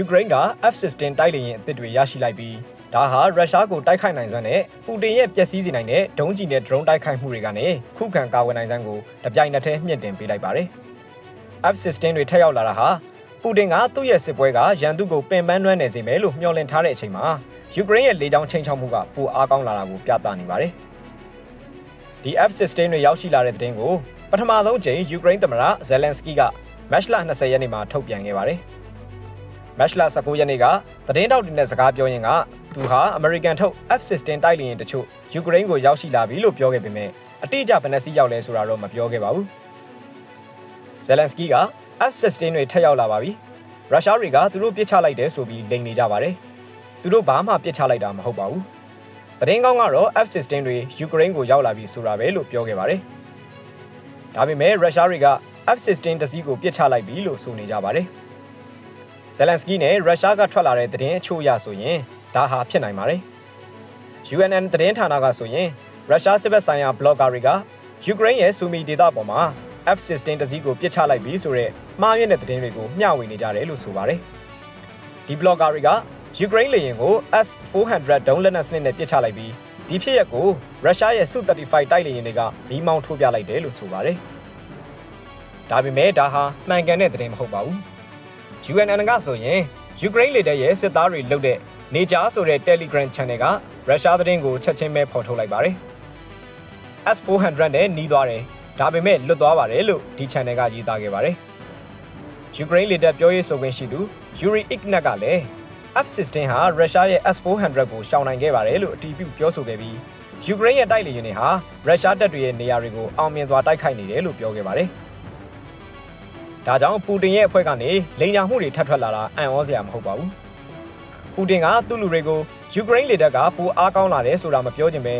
ယူကရိန်းက F-16 တိုက်လေယာဉ်အသစ်တွေရရှိလိုက်ပြီးဒါဟာရုရှားကိုတိုက်ခိုက်နိုင်စွမ်းနဲ့ပူတင်ရဲ့ပျက်စီးစေနိုင်တဲ့ဒုံးကျည်နဲ့ drone တိုက်ခိုက်မှုတွေကနေခုခံကာကွယ်နိုင်စွမ်းကိုတပြိုင်နက်တည်းမြင့်တင်ပေးလိုက်ပါတယ်။ F-16 တွေထက်ရောက်လာတာဟာပူတင်ကသူ့ရဲ့စစ်ပွဲကရန်သူကိုပင်ပန်းနှွမ်းနေစေမယ်လို့မျှော်လင့်ထားတဲ့အချိန်မှာယူကရိန်းရဲ့လေကြောင်းချိန်ချောက်မှုကပိုအားကောင်းလာတာကိုပြသနေပါတယ်။ဒီ F-16 တွေရောက်ရှိလာတဲ့တဲ့တင်ကိုပထမဆုံးချိန်ယူကရိန်းသမ္မတဇယ်လန်စကီကမတ်လ20ရက်နေ့မှာထုတ်ပြန်ခဲ့ပါတယ်။ မတ်လ19ရက်နေ့ကသတင်းတောက်တင်တဲ့စကားပြောရင်းကသူဟာ American ထုတ် F-16 တိုက်လေယာဉ်တချို့ယူကရိန်းကိုရောက်ရှိလာပြီလို့ပြောခဲ့ပေမဲ့အတိအကျဘယ်နှစီးရောက်လဲဆိုတာတော့မပြောခဲ့ပါဘူး။ဇယ်လန်စကီက F-16 တွေထက်ရောက်လာပါပြီ။ရုရှားတွေကသူတို့ပစ်ချလိုက်တယ်ဆိုပြီးလိန်နေကြပါတယ်။သူတို့ဘာမှပစ်ချလိုက်တာမဟုတ်ပါဘူး။သတင်းကောင်းကတော့ F-16 တွေယူကရိန်းကိုရောက်လာပြီဆိုတာပဲလို့ပြောခဲ့ပါတယ်။ဒါပေမဲ့ရုရှားတွေက F-16 တစည်းကိုပစ်ချလိုက်ပြီလို့ဆိုနေကြပါတယ်။ ဇယ်လန်စကီနဲ့ရုရှားကထွက်လာတဲ့သတင်းအချို့အရဆိုရင်ဒါဟာဖြစ်နိုင်ပါတယ်။ UNN သတင်းဌာနကဆိုရင်ရုရှားစစ်ဘက်ဆိုင်ရာဘလော့ဂါတွေကယူကရိန်းရဲ့ဆူမီဒေသပေါ်မှာ F-16 တစည်းကိုပစ်ချလိုက်ပြီဆိုတော့မှားယွင်းတဲ့သတင်းတွေကိုမျှဝေနေကြတယ်လို့ဆိုပါတယ်။ဒီဘလော့ဂါတွေကယူကရိန်းလေယာဉ်ကို S-400 ဒုံးလက်နက်စနစ်နဲ့ပစ်ချလိုက်ပြီးဒီဖြစ်ရပ်ကိုရုရှားရဲ့ Su-35 တိုက်လေယာဉ်တွေကမီးမောင်းထိုးပြလိုက်တယ်လို့ဆိုပါတယ်။ဒါပေမဲ့ဒါဟာမှန်ကန်တဲ့သတင်းမဟုတ်ပါဘူး။ UNN ကဆိုရင်ယူကရိန်းလေတပ်ရဲ့စစ်သားတွေလုပ်တဲ့နေကြားဆိုတဲ့ Telegram Channel ကရုရှားသတင်းကိုချက်ချင်းပဲဖော်ထုတ်လိုက်ပါတယ်။ S400 နဲ့နှီးသွားတယ်ဒါပေမဲ့လွတ်သွားပါတယ်လို့ဒီ channel ကရေးသားခဲ့ပါတယ်။ယူကရိန်းလေတပ်ပြောရေးဆိုခွင့်ရှိသူယူရီအစ်နက်ကလည်း F-16 ဟာရုရှားရဲ့ S400 ကိုရှောင်နိုင်ခဲ့ပါတယ်လို့အတည်ပြုပြောဆိုခဲ့ပြီးယူကရိန်းရဲ့တိုက်လေယာဉ်တွေဟာရုရှားတပ်တွေရဲ့နေရာတွေကိုအောင်မြင်စွာတိုက်ခိုက်နေတယ်လို့ပြောခဲ့ပါတယ်။ ဒါကြောင့်ပူတင်ရဲ့အဖွဲ့ကနေလိန်ညာမှုတွေထပ်ထွက်လာတာအံ့ဩစရာမဟုတ်ပါဘူး။ပူတင်ကသူ့လူတွေကိုယူကရိန်းလေတပ်ကပိုအားကောင်းလာတယ်ဆိုတာမပြောချင်ပဲ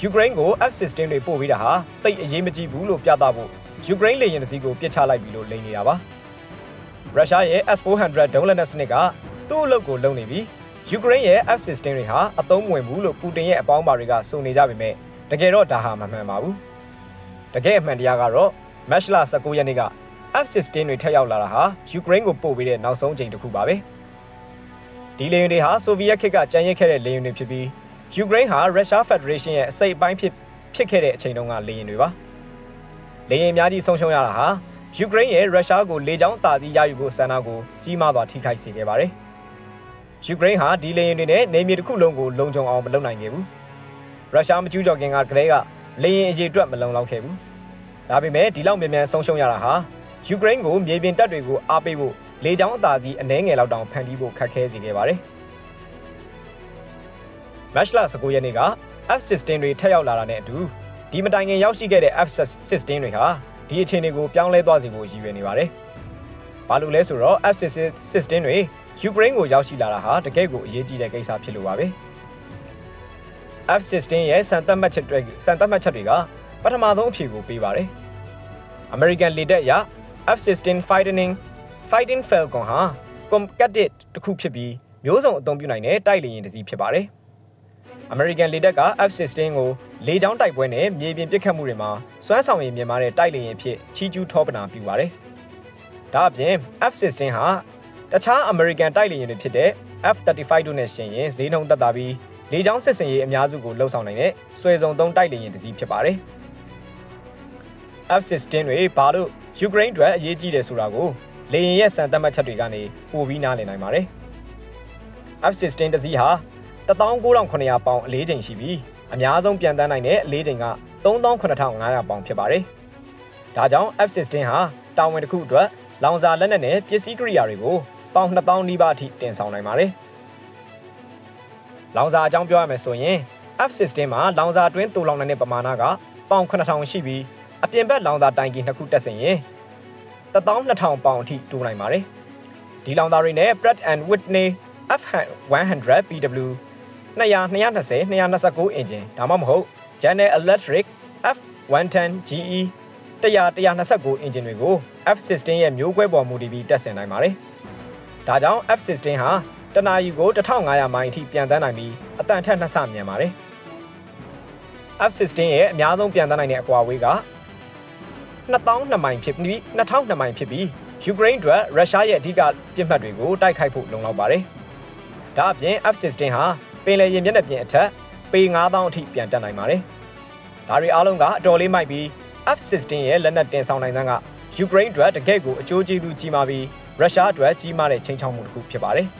ယူကရိန်းကို F-16 တွေပို့ပေးတာဟာတိတ်အရေးမကြီးဘူးလို့ပြသဖို့ယူကရိန်းလေယာဉ်တစ်စီးကိုပစ်ချလိုက်ပြီလို့လိန်နေတာပါ။ရုရှားရဲ့ S-400 ဒုံးလက်နက်စနစ်ကသူ့အလုပ်ကိုလုပ်နေပြီးယူကရိန်းရဲ့ F-16 တွေဟာအသုံးမဝင်ဘူးလို့ပူတင်ရဲ့အပေါင်းပါတွေကဆိုနေကြပေမဲ့တကယ်တော့ဒါဟာမမှန်ပါဘူး။တကယ်အမှန်တရားကတော့မတ်လ19ရက်နေ့က F-16 တွေထက်ရောက်လာတာဟာယူကရိန်းကိုပို့ပေးတဲ့နောက်ဆုံးချိန်တစ်ခုပါပဲ။ဒီလေယာဉ်တွေဟာဆိုဗီယက်ခေတ်ကကြံရစ်ခဲ့တဲ့လေယာဉ်တွေဖြစ်ပြီးယူကရိန်းဟာရုရှားဖက်ဒရေးရှင်းရဲ့အစိတ်အပိုင်းဖြစ်ဖြစ်ခဲ့တဲ့အချိန်တုန်းကလေယာဉ်တွေပါ။လေယာဉ်အများကြီးဆုံးရှုံးရတာဟာယူကရိန်းရဲ့ရုရှားကိုလေကြောင်းတာသီးရယူဖို့ဆန္ဒကိုကြီးမားစွာထိခိုက်စေခဲ့ပါတယ်။ယူကရိန်းဟာဒီလေယာဉ်တွေနဲ့နေမြေတစ်ခုလုံးကိုလုံခြုံအောင်မလုပ်နိုင်ခဲ့ဘူး။ရုရှားမကျူးကျော်ခင်ကကလေးကလေယာဉ်အရေးအတွက်မလုံလောက်ခဲ့ဘူး။ဒါပေမဲ့ဒီလောက်မြန်မြန်ဆုံးရှုံးရတာဟာ ယူကရိန်းကိုမြေပြင်တပ်တွေကိုအားပေးဖို့လေကြောင်းအသာစီးအနှဲငယ်လောက်တောင်ဖန်တီးဖို့ခက်ခဲစေခဲ့ပါတယ်။မတ်လ19ရက်နေ့က F-16 တွေထက်ရောက်လာတာနဲ့အတူဒီမတိုင်ခင်ရောက်ရှိခဲ့တဲ့ F-16 တွေဟာဒီအခြေအနေကိုပြောင်းလဲသွားစေဖို့ရည်ရွယ်နေပါတယ်။ဘာလို့လဲဆိုတော့ F-16 တွေယူကရိန်းကိုရောက်ရှိလာတာဟာတကယ့်ကိုအရေးကြီးတဲ့ကိစ္စဖြစ်လို့ပါပဲ။ F-16 ရဲ့စံသတ်မှတ်ချက်တွေစံသတ်မှတ်ချက်တွေကပထမဆုံးအဖြေကိုပေးပါတယ်။ American လေတပ်အရ F-16 Fighting Fighting Falcon ဟာ Combatant တစ်ခုဖြစ်ပြီးမျိုးစုံအသုံးပြုနိုင်တဲ့တိုက်လေယာဉ်တစ်စီးဖြစ်ပါတယ်။ American လေတပ်က F-16 ကိုလေကြောင်းတိုက်ပွဲနဲ့မြေပြင်ပစ်ခတ်မှုတွေမှာစွမ်းဆောင်ရည်မြင့်မားတဲ့တိုက်လေယာဉ်အဖြစ်ချီးကျူးထောပနာပြုပါတယ်။ဒါအပြင် F-16 ဟာတခြား American တိုက်လေယာဉ်တွေဖြစ်တဲ့ F-35 တို့နဲ့ရှင်ရင်ဈေးနှုန်းသက်သာပြီးလေကြောင်းစစ်စင်ရေးအများစုကိုလှုပ်ဆောင်နိုင်တဲ့ဆွဲစုံသုံးတိုက်လေယာဉ်တစ်စီးဖြစ်ပါတယ်။ F-16 တွေဘာလို့ယူကရိန်းအတွက်အရေးကြီးတယ်ဆိုတာကိုလေယာဉ်ရဲ့စံသတ်မှတ်ချက်တွေကနေပိုပြီးနားလည်နိုင်ပါတယ်။ F-16 တစ်စီးဟာ19900ပေါင်အလေးချိန်ရှိပြီးအများဆုံးပြန်တန်းနိုင်တဲ့အလေးချိန်က38500ပေါင်ဖြစ်ပါတယ်။ဒါကြောင့် F-16 ဟာတာဝန်တစ်ခုအတွက်လောင်စာလက်နက်နဲ့ပစ္စည်းကိရိယာတွေကိုပေါင်2000နီးပါးအထိတင်ဆောင်နိုင်ပါတယ်။လောင်စာအကြောင်းပြောရမယ်ဆိုရင် F-16 မှာလောင်စာအတွင်းတူလောင်နိုင်တဲ့ပမာဏကပေါင်9000ရှိပြီး အပြင်ဘက်လောင်စာတိုင်ကီနှစ်ခုတက်ဆင်ရင်12000ပေါင်အထိတိုးနိုင်ပါတယ်။ဒီလောင်စာတွေနဲ့ Pratt and Whitney F100 PW 200 220 229အင်ဂျင်ဒါမှမဟုတ် General Electric F110 GE 100 129အင်ဂျင်တွေကို F16 ရဲ့မျိုးကွဲပေါ်မူတည်ပြီးတက်ဆင်နိုင်ပါတယ်။ဒါကြောင့် F16 ဟာတနာရီကို1500မိုင်အထိပြန်တန်းနိုင်ပြီးအတန်ထက်နှစ်ဆမြန်ပါတယ်။ F16 ရဲ့အများဆုံးပြန်တန်းနိုင်တဲ့အကွာအဝေးက 2000မိုင်ဖြစ်ပြီး2000မိုင်ဖြစ်ပြီးယူကရိန်းအတွက်ရုရှားရဲ့အဓိကပြစ်မှတ်တွေကိုတိုက်ခိုက်ဖို့လုံလောက်ပါတယ်။ဒါအပြင် F-16 ဟာပင်လယ်ရင်မျက်နှာပြင်အထက်ပေ9000အထိပြန်တက်နိုင်ပါတယ်။ဒါတွေအားလုံးကအတော်လေးမိုက်ပြီး F-16 ရဲ့လက်နက်တင်ဆောင်နိုင်တဲ့ကယူကရိန်းအတွက်တကယ့်ကိုအကျိုးကျေးဇူးကြီးမားပြီးရုရှားအတွက်ကြီးမားတဲ့ချိန်ချောက်မှုတစ်ခုဖြစ်ပါတယ်။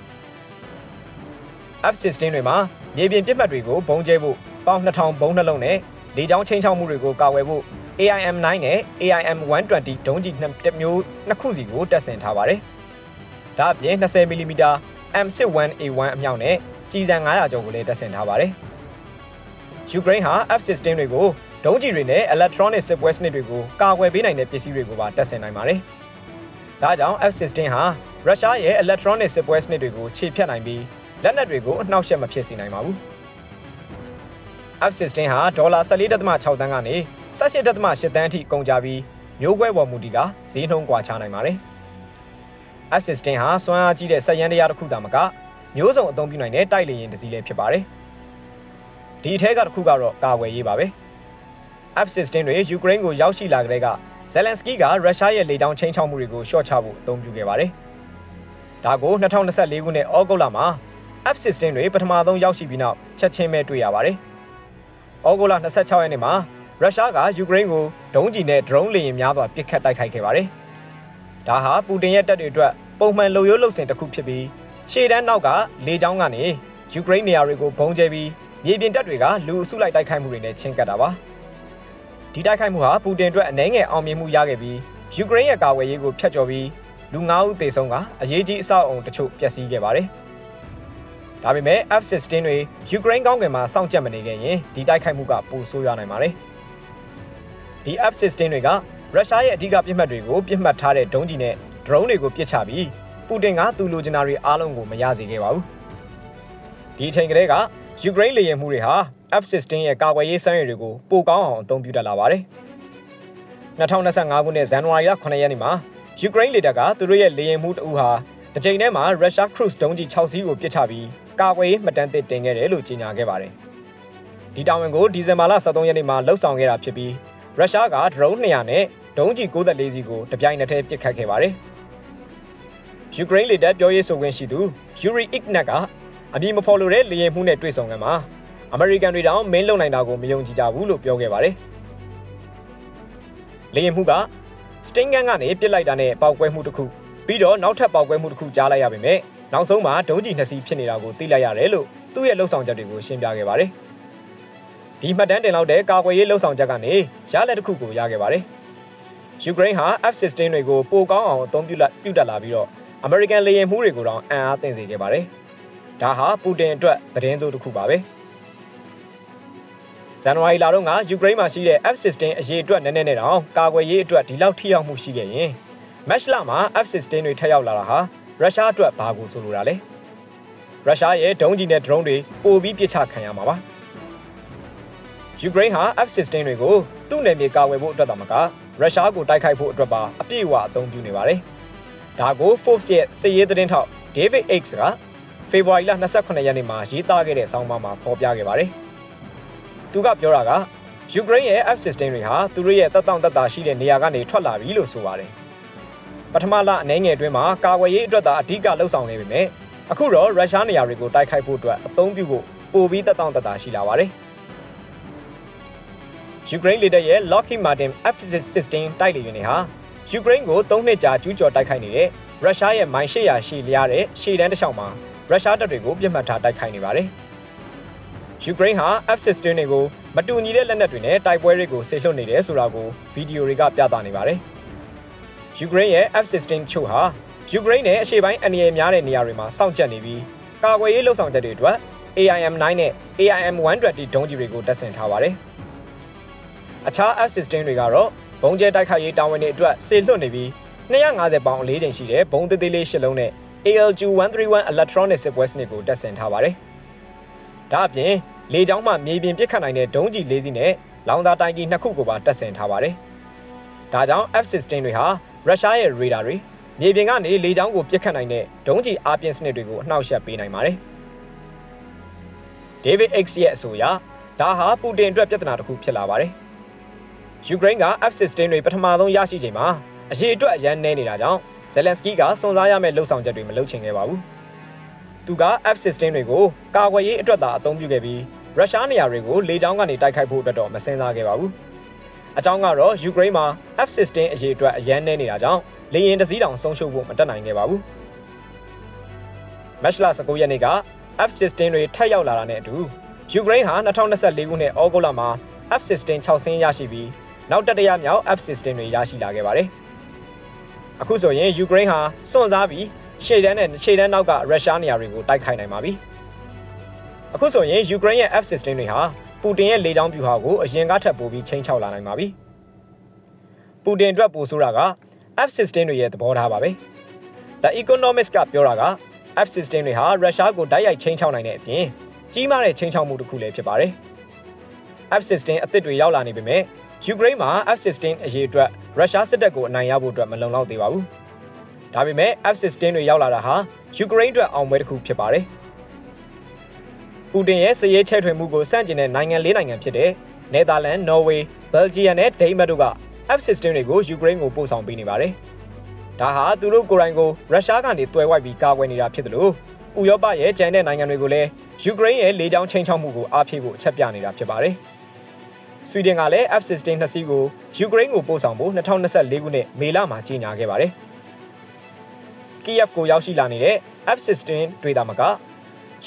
F-16 တွေမှာမြေပြင်ပစ်မှတ်တွေကိုဘုံကျဲဖို့ပေါင်2000ဘုံနှလုံးနဲ့ လေကြောင်းချိန်ချောက်မှုတွေကိုကာဝယ်ဖို့ AIM-9 နဲ့ AIM-120 ဒုံးကျည်နှစ်မျိုးနှစ်ခုစီကိုတပ်ဆင်ထားပါတယ်။ဒါအပြင် 20mm M61A1 အမြောက်နဲ့ကြီးစံ900ကျော်ကိုလည်းတပ်ဆင်ထားပါတယ်။ယူကရိန်းဟာ F-16 တွေကိုဒုံးကျည်တွေနဲ့ electronic စစ်ပွဲစနစ်တွေကိုကာကွယ်ပေးနိုင်တဲ့ပစ္စည်းတွေကိုပါတပ်ဆင်နိုင်ပါတယ်။ဒါကြောင့် F-16 ဟာရုရှားရဲ့ electronic စစ်ပွဲစနစ်တွေကိုခြေဖြတ်နိုင်ပြီးလက်နက်တွေကိုအနှောက်အယှက်မဖြစ်စေနိုင်ပါဘူး။ F-16 ဟာဒေါ်လာ14.6တန်းကနေ18.8တန်းအထိကုန်ကြပြီးမျိုးကွဲပေါ်မူတည်ကဈေးနှုန်းကွာခြားနိုင်ပါတယ်။ F-16 ဟာစွမ်းအားကြီးတဲ့စက်ရန်တရားတစ်ခုသာမကမျိုးစုံအသုံးပြုနိုင်တဲ့တိုက်လေယာဉ်တစ်စီးလည်းဖြစ်ပါတယ်။ဒီအထက်ကတစ်ခုကတော့ကာဝယ်ရေးပါပဲ။ F-16 တွေယူကရိန်းကိုရောက်ရှိလာကြတဲ့ကဇယ်လန်စကီးကရုရှားရဲ့လေကြောင်းချင်းချောက်မှုတွေကိုရှော့ချဖို့အသုံးပြုခဲ့ပါတယ်။ဒါကို2024ခုနှစ်ဩဂုတ်လမှာ F-16 တွေပထမဆုံးရောက်ရှိပြီးနောက်ချက်ချင်းပဲတွေ့ရပါတယ်။ ဩဂုတ်လ26ရက်နေ့မှာရုရှားကယူကရိန်းကိုဒုံးကျည်နဲ့ drone လေယာဉ်များစွာပစ်ခတ်တိုက်ခိုက်ခဲ့ပါတယ်။ဒါဟာပူတင်ရဲ့တပ်တွေအတွက်ပုံမှန်လုံရိုးလုံစင်တစ်ခုဖြစ်ပြီးရှေ့တန်းနောက်ကလေကြောင်းကနေယူကရိန်းနေရာတွေကိုဘုံကျဲပြီးမြေပြင်တပ်တွေကလူအစုလိုက်တိုက်ခိုက်မှုတွေနဲ့ချင်းကပ်တာပါ။ဒီတိုက်ခိုက်မှုဟာပူတင်အတွက်အနှဲငယ်အောင်မြင်မှုရခဲ့ပြီးယူကရိန်းရဲ့ကာကွယ်ရေးကိုဖျက်ချော်ပြီးလူ9ဦးသေဆုံးကအရေးကြီးအဆောက်အုံတချို့ပျက်စီးခဲ့ပါတယ်။ ဒါပေမဲ့ F-16 တွေယူကရိန်းကောင်းကင်မှာစောင့်ကြပ်မနေခဲ့ရင်ဒီတိုက်ခိုက်မှုကပိုဆိုးရွားနိုင်ပါတယ်။ဒီ F-16 တွေကရုရှားရဲ့အဓိကပြစ်မှတ်တွေကိုပြစ်မှတ်ထားတဲ့ဒုံးကျည်နဲ့ drone တွေကိုပစ်ချပြီးပူတင်ကသူ့လိုချင်တာတွေအားလုံးကိုမရစေခဲ့ပါဘူး။ဒီအချိန်ကလေးကယူကရိန်းလေယာဉ်မှုတွေဟာ F-16 ရဲ့ကာကွယ်ရေးစမ်းရည်တွေကိုပိုကောင်းအောင်အသုံးပြုတတ်လာပါတယ်။2025ခုနှစ်ဇန်နဝါရီလ9ရက်နေ့မှာယူကရိန်းလေတပ်ကသူတို့ရဲ့လေယာဉ်မှုတအူဟာ တစ်ချိန်တည်းမှာရုရှားခရုစ်ဒုံးကျည်6စီးကိုပစ်ချပြီးကာကွယ်ရေးမှတ်တမ်းသစ်တင်ခဲ့တယ်လို့ကြေညာခဲ့ပါတယ်။ဒီတာဝန်ကိုဒီဇင်ဘာလ23ရက်နေ့မှာလှုပ်ဆောင်ခဲ့တာဖြစ်ပြီးရုရှားက drone 200နဲ့ဒုံးကျည်94စီးကိုတပြိုင်နက်တည်းပစ်ခတ်ခဲ့ပါတယ်။ယူကရိန်းလေတပ်ပြောရေးဆိုခွင့်ရှိသူယူရီအစ်နက်ကအမည်မဖော်လိုတဲ့လေယာဉ်မှုနဲ့တွေ့ဆုံခဲ့မှာအမေရိကန်တွေတောင်မင်းလုံနိုင်တာကိုမယုံကြည်ကြဘူးလို့ပြောခဲ့ပါတယ်။လေယာဉ်မှုကစတင်းဂန်ကနေပစ်လိုက်တာနဲ့ပောက်ကွဲမှုတစ်ခု ပြီးတော့နောက်ထပ်ပောက်ကွဲမှုတစ်ခုကြားလိုက်ရပေမဲ့နောက်ဆုံးမှာဒုံးကျည်နှစ်စီးဖြစ်နေတာကိုသိလိုက်ရတယ်လို့သူ့ရဲ့လှုပ်ဆောင်ချက်တွေကိုရှင်းပြခဲ့ပါတယ်။ဒီမှတ်တမ်းတင်လောက်တဲ့ကာကွယ်ရေးလှုပ်ဆောင်ချက်ကနေရလက်တစ်ခုကိုရခဲ့ပါတယ်။ယူကရိန်းဟာ F-16 တွေကိုပိုကောင်းအောင်အသုံးပြုလက်ပြုတက်လာပြီးတော့အမေရိကန်လေယာဉ်မှုတွေကိုတောင်အံ့အားသင့်စေခဲ့ပါတယ်။ဒါဟာပူတင်အတွက်သတင်းစိုးတစ်ခုပါပဲ။ဇန်နဝါရီလတုန်းကယူကရိန်းမှာရှိတဲ့ F-16 အရေးအတွက်နည်းနည်းနဲ့တောင်ကာကွယ်ရေးအတွက်ဒီလောက်ထိရောက်မှုရှိခဲ့ရင် မက်လမှာ F-16 တွေထပ်ရောက်လာတာဟာရုရှားအတွက်ဘာကိုဆိုလိုတာလဲ။ရုရှားရဲ့ဒုံးကျည်နဲ့ drone တွေပိုပြီးပစ်ချခံရမှာပါ။ယူကရိန်းဟာ F-16 တွေကိုသူ့နယ်မြေကာဝယ်ဖို့အတွက်တောင်မကရုရှားကိုတိုက်ခိုက်ဖို့အတွက်ပါအပြည့်အဝအသုံးပြုနေပါတယ်။ဒါကို Force ရဲ့စစ်ရေးသတင်းထောက် David X ကဖေဖော်ဝါရီလ28ရက်နေ့မှာရေးသားခဲ့တဲ့ဆောင်းပါးမှာဖော်ပြခဲ့ပါတယ်။သူကပြောတာကယူကရိန်းရဲ့ F-16 တွေဟာသူတို့ရဲ့တပ်တောင့်တပ်တာရှိတဲ့နေရာကနေထွက်လာပြီလို့ဆိုပါတယ်။ ပထမလအနေငယ်အတွင်းမှာကာကွယ်ရေးအတွက်သာအဓိကလှုပ်ဆောင်နေပေမဲ့အခုတော့ရုရှားနေရာတွေကိုတိုက်ခိုက်ဖို့အတွက်အသုံးပြုဖို့ပိုပြီးတပ်တောင့်တပ်တာရှိလာပါတယ်။ယူကရိန်းလေတပ်ရဲ့ Lockheed Martin F-16 တိုက်လေယာဉ်တွေဟာယူကရိန်းကို၃နှစ်ကြာကျူးကျော်တိုက်ခိုက်နေတဲ့ရုရှားရဲ့မိုင်800ရှည်လျားတဲ့ရှေ့တန်းတစ်လျှောက်မှာရုရှားတပ်တွေကိုပြစ်မှတ်ထားတိုက်ခိုက်နေပါတယ်။ယူကရိန်းဟာ F-16 တွေကိုမတူညီတဲ့လက်နက်တွေနဲ့တိုက်ပွဲတွေကိုဆေလွှတ်နေတယ်ဆိုတာကိုဗီဒီယိုတွေကပြသနေပါတယ်။ ယူကရိန်းရဲ့ F-16 ချို့ဟာယူကရိန်းနဲ့အရှေ့ပိုင်းအန္တရာယ်များတဲ့နေရာတွေမှာစောင့်ကြပ်နေပြီးကာကွယ်ရေးလှုပ်ဆောင်ချက်တွေအတွက် AIM-9 နဲ့ AIM-120 ဒုံးကျည်တွေကိုတပ်ဆင်ထားပါတယ်။အခြား F-16 တွေကတော့ဘုံကျဲတိုက်ခိုက်ရေးတာဝန်တွေအတွက်စေလွှတ်နေပြီး250ပေါင်အလေးချိန်ရှိတဲ့ဘုံသေးသေးလေးရှစ်လုံးနဲ့ ALG-131 electronic စစ်ပွဲစနစ်ကိုတပ်ဆင်ထားပါတယ်။ဒါအပြင်လေကြောင်းမှမြေပြင်ပစ်ခတ်နိုင်တဲ့ဒုံးကျည်၄စီးနဲ့လောင်စာတိုင်ကီနှစ်ခုကိုပါတပ်ဆင်ထားပါတယ်။ ဒါကြောင့် F-16 တွေဟာရုရှားရဲ့ရေဒါတွေမြေပြင်ကနေလေကြောင်းကိုပစ်ခတ်နိုင်တဲ့ဒုံးကျည်အားပြင်းစနစ်တွေကိုအနှောက်အယှက်ပေးနိုင်ပါတယ်။ David X ရဲ့အဆိုအရဒါဟာပူတင်အတွက်ပြဿနာတစ်ခုဖြစ်လာပါတယ်။ယူကရိန်းက F-16 တွေပထမဆုံးရရှိချိန်မှာအရေးအတွက်အရန်နေနေတာကြောင့်ဇယ်လန်စကီးကစွန့်စားရမယ့်လှုပ်ဆောင်ချက်တွေမလုပ်ချင်ခဲ့ပါဘူး။သူက F-16 တွေကိုကာကွယ်ရေးအတွက်သာအသုံးပြုခဲ့ပြီးရုရှားနေရာတွေကိုလေကြောင်းကနေတိုက်ခိုက်ဖို့အတွက်တော့မစင်စားခဲ့ပါဘူး။ အကြောင်းကတော့ယူကရိန်းမှာ F-16 အရေးအတွက်အရန်နေနေတာကြောင့်လေယာဉ်တစ်စီးတောင်ဆုံးရှုံးဖို့မတက်နိုင်ခဲ့ပါဘူး။မတ်လ19ရက်နေ့က F-16 တွေထပ်ရောက်လာတာနဲ့အတူယူကရိန်းဟာ2024ခုနှစ်ဩဂုတ်လမှာ F-16 6ဆင်းရရှိပြီးနောက်တတိယမြောက် F-16 တွေရရှိလာခဲ့ပါတယ်။အခုဆိုရင်ယူကရိန်းဟာစွန့်စားပြီးရှေ့တန်းနဲ့ရှေ့တန်းနောက်ကရုရှားနေရာတွေကိုတိုက်ခိုက်နိုင်ပါပြီ။အခုဆိုရင်ယူကရိန်းရဲ့ F-16 တွေဟာ ပူတင်ရဲ့လေကြောင်းဗျူဟာကိုအရင်ကထပ်ပိုပြီးချိန်ချောက်လာနိုင်ပါပြီ။ပူတင်အတွက်ပိုဆိုတာက F-16 တွေရဲ့သဘောထားပါပဲ။ The Economist ကပြောတာက F-16 တွေဟာရုရှားကိုတိုက်ရိုက်ချိန်ချောက်နိုင်တဲ့အပြင်ကြီးမားတဲ့ချိန်ချောက်မှုတစ်ခုလည်းဖြစ်ပါတယ်။ F-16 အသစ်တွေရောက်လာနေပေမဲ့ယူကရိန်းမှာ F-16 အရေးအတွက်ရုရှားစစ်တပ်ကိုအနိုင်ရဖို့အတွက်မလုံလောက်သေးပါဘူး။ဒါပေမဲ့ F-16 တွေရောက်လာတာဟာယူကရိန်းအတွက်အောင်ပွဲတစ်ခုဖြစ်ပါတယ်။ ပူတင်ရဲ့စည်ရေးချဲ့ထွင်မှုကိုစန့်ကျင်တဲ့နိုင်ငံလေးနိုင်ငံဖြစ်တဲ့နယ်သာလန်၊နော်ဝေး၊ဘယ်လ်ဂျီယံနဲ့ဒိန်းမတ်တို့က F-16 တွေကိုယူကရိန်းကိုပို့ဆောင်ပေးနေပါတယ်။ဒါဟာသူတို့ကိုယ်တိုင်ကိုရုရှားကနေတွယ်ဝိုက်ပြီးကာကွယ်နေတာဖြစ်တယ်လို့ဥရောပရဲ့ကျန်တဲ့နိုင်ငံတွေကိုလည်းယူကရိန်းရဲ့လေကြောင်းချိန်ချောက်မှုကိုအားဖြည့်ဖို့အချက်ပြနေတာဖြစ်ပါတယ်။ဆွီဒင်ကလည်း F-16 နှစ်စီးကိုယူကရိန်းကိုပို့ဆောင်ဖို့2024ခုနှစ်မေလမှာကြေညာခဲ့ပါတယ်။ Kiev ကိုရောက်ရှိလာနေတဲ့ F-16 တွေတာမက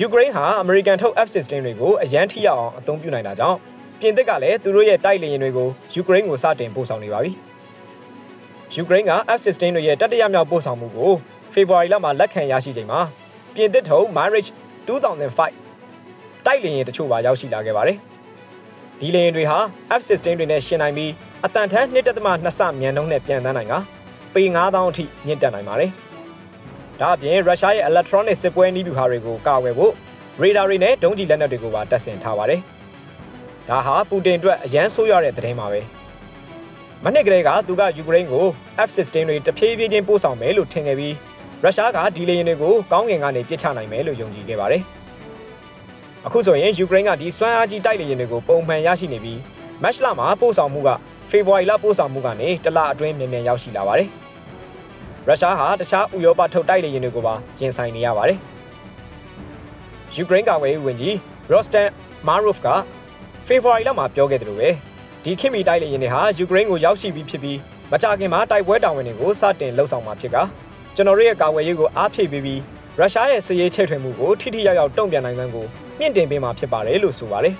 ယူကရိန်းဟာအမေရိကန်ထုတ် F-16 တွေကိုအရန်ထိရောက်အောင်အသုံးပြုနိုင်တာကြောင့်ပြင်သစ်ကလည်းသူတို့ရဲ့တိုက်လေယာဉ်တွေကိုယူကရိန်းကိုစတင်ပို့ဆောင်နေပါပြီ။ယူကရိန်းက F-16 တွေရဲ့တတိယမြောက်ပို့ဆောင်မှုကိုဖေဖော်ဝါရီလမှာလက်ခံရရှိချိန်မှာပြင်သစ်ထုတ် Mirage 2005တိုက်လေယာဉ်တချို့ပါရောက်ရှိလာခဲ့ပါတယ်။ဒီလေယာဉ်တွေဟာ F-16 တွေနဲ့ရှင်နိုင်ပြီးအတန်ထန်း1.2ဆမြန်နှုန်းနဲ့ပြန်တန်းနိုင်ကပေ9000အထိမြင့်တက်နိုင်ပါတယ်။ ဒါအပြင်ရုရှားရဲ့ electronic စစ်ပွဲနည်းဗျူဟာတွေကိုကာကွယ်ဖို့ရေဒါတွေနဲ့ဒုံးကျည်လက်နက်တွေကိုပါတပ်ဆင်ထားပါတယ်။ဒါဟာပူတင်အတွက်အရန်ဆိုးရတဲ့သတင်းပါပဲ။မနှစ်ကလေးကသူကယူကရိန်းကို F-16 တွေတဖြည်းဖြည်းချင်းပို့ဆောင်မယ်လို့ထင်ခဲ့ပြီးရုရှားကဒီလေယာဉ်တွေကိုကောင်းကင်ကနေပစ်ချနိုင်မယ်လို့ယုံကြည်ခဲ့ပါတယ်။အခုဆိုရင်ယူကရိန်းကဒီစွမ်းအားကြီးတိုက်လေယာဉ်တွေကိုပုံမှန်ရရှိနေပြီးမတ်လမှာပို့ဆောင်မှုကဖေဖော်ဝါရီလပို့ဆောင်မှုကနေတလအတွင်းမြန်မြန်ရောက်ရှိလာပါတယ်။ ရုရှားဟာတခြားဥရောပထုတ်တိုက်လေယာဉ်တွေကိုပါရင်ဆိုင်နေရပါတယ်။ယူကရိန်းကာကွယ်ရေးဝန်ကြီးရော့စတန်မာရိုဖ်ကဖေဖော်ဝါရီလမှာပြောခဲ့သလိုပဲဒီခင်မီတိုက်လေယာဉ်တွေဟာယူကရိန်းကိုရောက်ရှိပြီးဖြစ်ပြီးမကြာခင်မှာတိုက်ပွဲတာဝန်တွေကိုစတင်လှုပ်ဆောင်မှာဖြစ်ကကျွန်တော်တို့ရဲ့ကာကွယ်ရေးကိုအားဖြည့်ပေးပြီးရုရှားရဲ့စစ်ရေးချဲ့ထွင်မှုကိုထိထိရောက်ရောက်တုံ့ပြန်နိုင်တဲ့ကိုမြင့်တင်ပေးမှာဖြစ်ပါတယ်လို့ဆိုပါတယ်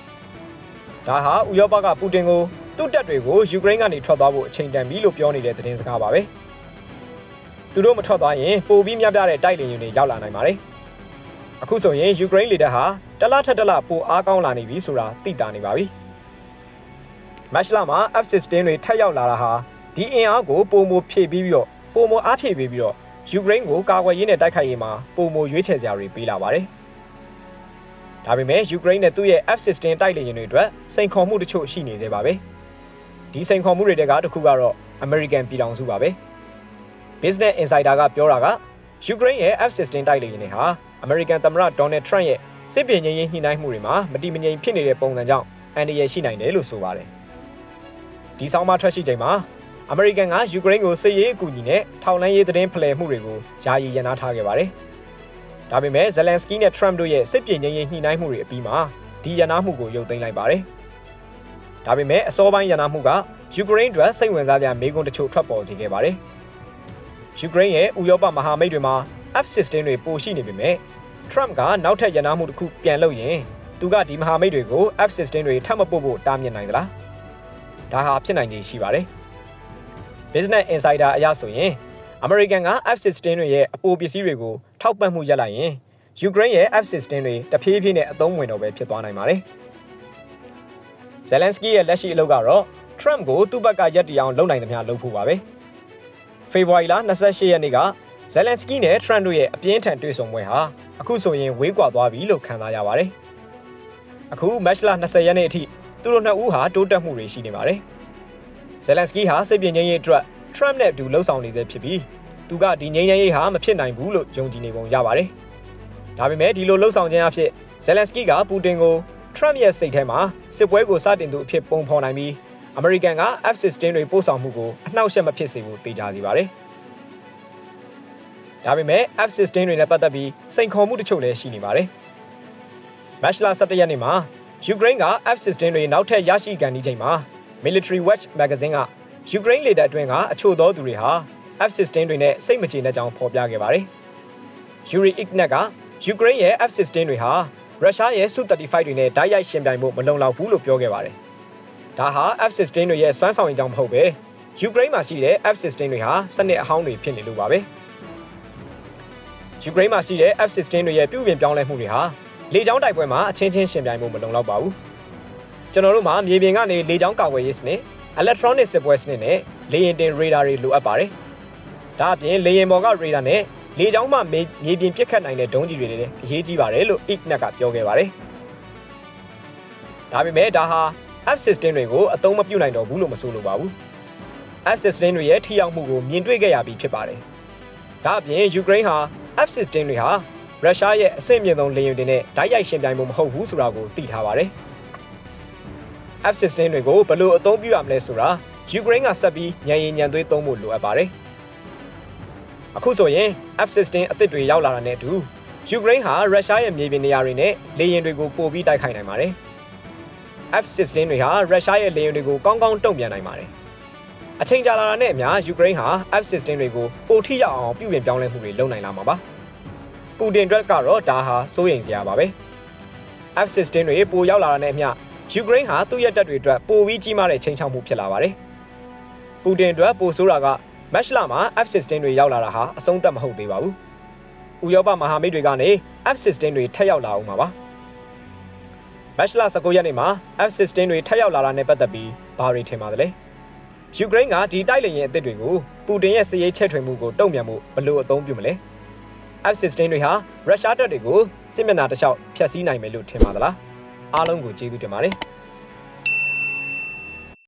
။ဒါဟာဥရောပကပူတင်ကိုသူ့တပ်တွေကိုယူကရိန်းကနေထွက်သွားဖို့အချိန်တန်ပြီလို့ပြောနေတဲ့သတင်းစကားပါပဲ။ သူတို့မထွက်သွားရင်ပိုပြီးများပြားတဲ့တိုက်လေယာဉ်တွေရောက်လာနိုင်ပါတယ်။အခုဆိုရင်ယူကရိန်းလေတပ်ဟာတလထက်တလပိုအားကောင်းလာနေပြီဆိုတာသိတာနေပါပြီ။မတ်လမှာ F-16 တွေထပ်ရောက်လာတာဟာဒီအင်အားကိုပုံမဖြည့်ပြီးပြီးတော့ပုံမအားဖြည့်ပြီးပြီးတော့ယူကရိန်းကိုကာကွယ်ရေးနဲ့တိုက်ခိုက်ရေးမှာပုံမရွေးချယ်စရာတွေပေးလာပါတယ်။ဒါပေမဲ့ယူကရိန်းနဲ့သူ့ရဲ့ F-16 တိုက်လေယာဉ်တွေအတွက်စိန်ခေါ်မှုတချို့ရှိနေသေးပါပဲ။ဒီစိန်ခေါ်မှုတွေတကတစ်ခုကတော့ American ပြည်ထောင်စုပါပဲ။ Business Insider ကပြောတာကယူကရိန်းရဲ့ F-16 တိုက်လေယာဉ်တွေဟာ American သမ္မတ Donald Trump ရဲ့စစ်ပြေငြိမ်းရေးညှိနှိုင်းမှုတွေမှာမတိမငြိမ်ဖြစ်နေတဲ့ပုံစံကြောင့်အန္တရာယ်ရှိနိုင်တယ်လို့ဆိုပါတယ်။ဒီဆောင်းပါထွက်ရှိချိန်မှာအမေရိကန်ကယူကရိန်းကိုစစ်ရေးအကူအညီနဲ့ထောက်လှမ်းရေးသတင်းဖလှယ်မှုတွေကိုယာယီရန်နာထားခဲ့ပါတယ်။ဒါပေမဲ့ဇယ်လန်စကီနဲ့ထရမ့်တို့ရဲ့စစ်ပြေငြိမ်းရေးညှိနှိုင်းမှုတွေအပြီးမှာဒီရန်နာမှုကိုရုပ်သိမ်းလိုက်ပါတယ်။ဒါပေမဲ့အစောပိုင်းရန်နာမှုကယူကရိန်းအတွက်စိတ်ဝင်စားစရာမေးခွန်းတချို့ထွက်ပေါ်စေခဲ့ပါတယ်။ ယူကရိန်းရဲ့ဥရောပမဟာမိတ်တွေမှာ F-16 တွေပိုရှိနေပေမဲ့ထရမ့်ကနောက်ထပ်ရန်နာမှုတစ်ခုပြန်လုပ်ရင်သူကဒီမဟာမိတ်တွေကို F-16 တွေထပ်မပို့ဖို့တားမြစ်နိုင်သလား။ဒါဟာဖြစ်နိုင်ခြေရှိပါတယ်။ Business Insider အရဆိုရင်အမေရိကန်က F-16 တွေရဲ့အပိုပစ္စည်းတွေကိုထောက်ပံ့မှုရပ်လိုက်ရင်ယူကရိန်းရဲ့ F-16 တွေတဖြည်းဖြည်းနဲ့အသုံးဝင်တော့ပဲဖြစ်သွားနိုင်ပါတယ်။ဇယ်လန်စကီရဲ့လက်ရှိအလုပ်ကတော့ Trump ကိုသူ့ဘက်ကရက်တီအောင်လုပ်နိုင်သမျှလုပ်ဖို့ပါပဲ။ ဖေဖော်ဝါရီလ28ရက်နေ့ကဇယ်လန်စကီနဲ့ Trump တို့ရဲ့အပြင်းထန်တွေ့ဆုံပွဲဟာအခုဆိုရင်ဝေးကွာသွားပြီလို့ခံစားရပါတယ်။အခုမတ်လ20ရက်နေ့အထိသူတို့နှစ်ဦးဟာတိုးတက်မှုတွေရှိနေပါတယ်။ဇယ်လန်စကီဟာစိတ်ပြင်းငြိမ်းရေးအတွက်ထရမ့်နဲ့အတူလှုပ်ဆောင်နေသေးဖြစ်ပြီးသူကဒီငြိမ်းချမ်းရေးဟာမဖြစ်နိုင်ဘူးလို့ယုံကြည်နေပုံရပါတယ်။ဒါပေမဲ့ဒီလိုလှုပ်ဆောင်ခြင်းအဖြစ်ဇယ်လန်စကီကပူတင်ကိုထရမ့်ရဲ့စိတ်ထဲမှာစစ်ပွဲကိုစတင်သူအဖြစ်ပုံဖော်နိုင်ပြီး အမေရိကန်က F-16 တွေပို့ဆောင်မှုကိုအနှောက်အယှက်မဖြစ်စေဖို့တေချာစီပါတယ်။ဒါပေမဲ့ F16 တွေနဲ့ပတ်သက်ပြီးစိန်ခေါ်မှုတချို့လည်းရှိနေပါတယ်။မတ်လ17ရက်နေ့မှာယူကရိန်းက F16 တွေနောက်ထပ်ရရှိကန်ဒီချိန်မှာ Military Watch Magazine ကယူကရိန်းလေတပ်အတွင်းကအချို့သောသူတွေဟာ F16 တွေနဲ့စိတ်မကျေနပ်ကြောင်းဖော်ပြခဲ့ပါတယ်။ Yuri Ignat ကယူကရိန်းရဲ့ F16 တွေဟာရုရှားရဲ့ Su-35 တွေနဲ့ဓာတ်ရိုက်ရှင်ပြိုင်ဖို့မလုံလောက်ဘူးလို့ပြောခဲ့ပါတယ်။ ဒါဟာ F16 တွေရဲ့စွမ်းဆောင်ရည်ကြောင့်မဟုတ်ပဲယူကရိန်းမှာရှိတဲ့ F16 တွေဟာစနစ်အဟောင်းတွေဖြစ်နေလို့ပါပဲ။ယူကရိန်းမှာရှိတဲ့ F16 တွေရဲ့ပြုပြင်ပြောင်းလဲမှုတွေဟာလေကြောင်းတိုက်ပွဲမှာအချင်းချင်းရှင်ပြိုင်ဖို့မလုံလောက်ပါဘူး။ကျွန်တော်တို့မှာမြေပြင်ကနေလေကြောင်းကာကွယ်ရေးစနစ် electronic စစ်ပွဲစနစ်နဲ့လေယာဉ်တင်ရေဒါတွေလိုအပ်ပါတယ်။ဒါအပြင်လေယာဉ်ပေါ်ကရေဒါနဲ့လေကြောင်းမှမြေပြင်ပစ်ခတ်နိုင်တဲ့ဒုံးကျည်တွေလည်းအရေးကြီးပါတယ်လို့ Ignat ကပြောခဲ့ပါတယ်။ဒါပေမဲ့ဒါဟာ F16 တွေကိုအသုံးမပြုနိုင်တော့ဘူးလို့မဆိုလိုပါဘူး။ F16 တွေရဲ့ထိရောက်မှုကိုမြင်တွေ့ခဲ့ရပြီးဖြစ်ပါတယ်။ဒါအပြင်ယူကရိန်းဟာ F16 တွေဟာရုရှားရဲ့အဆင့်မြင့်ဆုံးလေယာဉ်တွေနဲ့ဓာတ်ရိုက်ရှင်ပြိုင်မှုမဟုတ်ဘူးဆိုတာကိုသိထားပါတယ်။ F16 တွေကိုဘယ်လိုအသုံးပြုရမလဲဆိုတာယူကရိန်းကဆက်ပြီးညံရင်ညံသွေးသုံးဖို့လိုအပ်ပါတယ်။အခုဆိုရင် F16 အသစ်တွေရောက်လာတာနဲ့အတူယူကရိန်းဟာရုရှားရဲ့မြေပြင်နေရာတွေနဲ့လေယာဉ်တွေကိုပို့ပြီးတိုက်ခိုက်နိုင်ပါတယ်။ F16 တွေဟာရုရှားရဲ့လေယာဉ်တွေကိုကောင်းကောင်းတုံ့ပြန်နိုင်ပါတယ်။အချိန်ကြာလာတာနဲ့အမျှယူကရိန်းဟာ F16 တွေကိုပိုထိရောက်အောင်ပြုပြင်ပြောင်းလဲမှုတွေလုပ်နိုင်လာမှာပါ။ပူတင်အတွက်ကတော့ဒါဟာစိုးရိမ်စရာပါပဲ။ F16 တွေပိုရောက်လာတာနဲ့အမျှယူကရိန်းဟာသူ့ရဲ့တပ်တွေအတွက်ပိုပြီးကြီးမားတဲ့ချိန်ချောက်မှုဖြစ်လာပါတယ်။ပူတင်အတွက်ပိုဆိုးတာကမက်ရှလာမှာ F16 တွေရောက်လာတာဟာအဆုံးသတ်မဟုတ်သေးပါဘူး။ဥရောပမဟာမိတ်တွေကနေ F16 တွေထပ်ရောက်လာအောင်ပါပါ။ မက်ရှလာ19ရက်နေ့မှာ F16 တွေထပ်ရောက်လာတာနဲ့ပတ်သက်ပြီးဘာတွေထင်ပါသလဲ။ယူကရိန်းကဒီတိုက်လေယာဉ်အသစ်တွေကိုပူတင်ရဲ့စစ်ရေးချဲ့ထွင်မှုကိုတုံ့ပြန်မှုဘယ်လိုအသုံးပြုမလဲ။ F16 တွေဟာရုရှားတပ်တွေကိုစစ်မျက်နှာတစ်လျှောက်ဖျက်ဆီးနိုင်မယ်လို့ထင်ပါသလား။အားလုံးကိုကျေးဇူးတင်ပါတယ်။